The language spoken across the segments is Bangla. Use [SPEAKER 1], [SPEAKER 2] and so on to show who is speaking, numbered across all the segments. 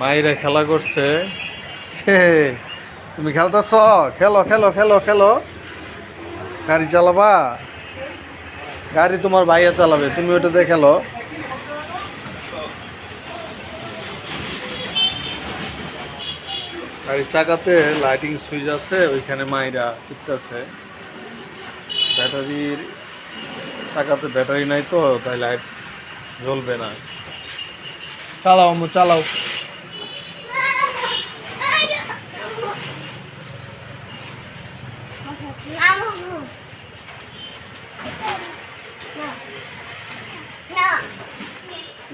[SPEAKER 1] মাইরা খেলা করছে। তুমি খেলতেছ? খেলো খেলো খেলো খেলো। গাড়ি চালাবা? গাড়ি তোমার ভাইয়া চালাবে তুমি ওটাতে খেলো। গাড়ির চাকাতে লাইটিং সুইচ আছে ওইখানে মাইরা টিপতেছে। ব্যাটারির চাকাতে ব্যাটারি নাই তো তাই লাইট জ্বলবে না। চালাও চালাও।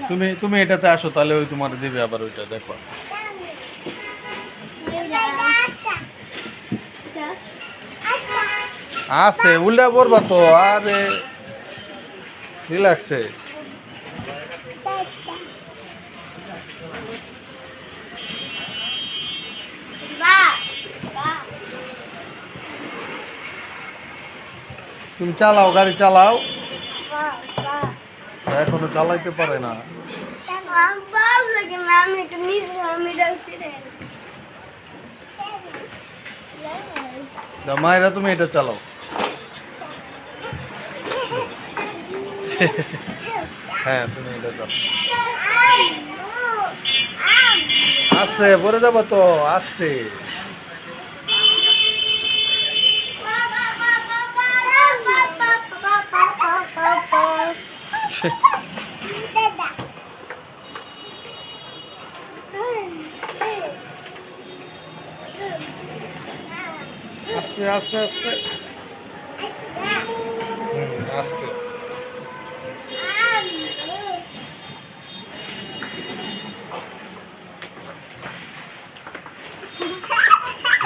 [SPEAKER 1] তুমি তুমি এটাতে আসো, তাহলে ওই তোমার দেবে আবার ওইটা, দেখো। আছে, উল্টা পড়বা তো, আরে রিল্যাক্সে তুমি চালাও গাড়ি চালাও। এখনও চালাইতে পারে না। মায়েরা তুমি এটা চালাও। হ্যাঁ তুমি এটা চালাও। আসছে পরে যাব তো আসতে। আস্তে আস্তে আস্তে। আস্তে।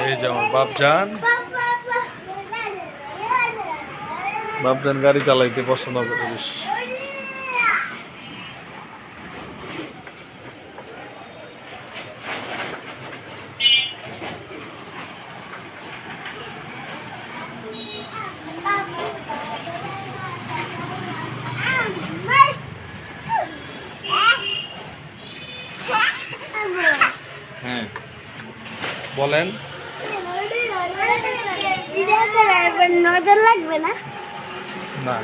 [SPEAKER 1] এই যে আমার বাপজান। বাপজান গাড়ি চালাইতে পছন্দ করে বেশি। হ্যাঁ। বলেন।
[SPEAKER 2] নজর লাগবে না।
[SPEAKER 1] না।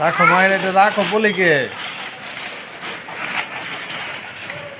[SPEAKER 1] রাখো মায়ের এটা রাখো বলিকে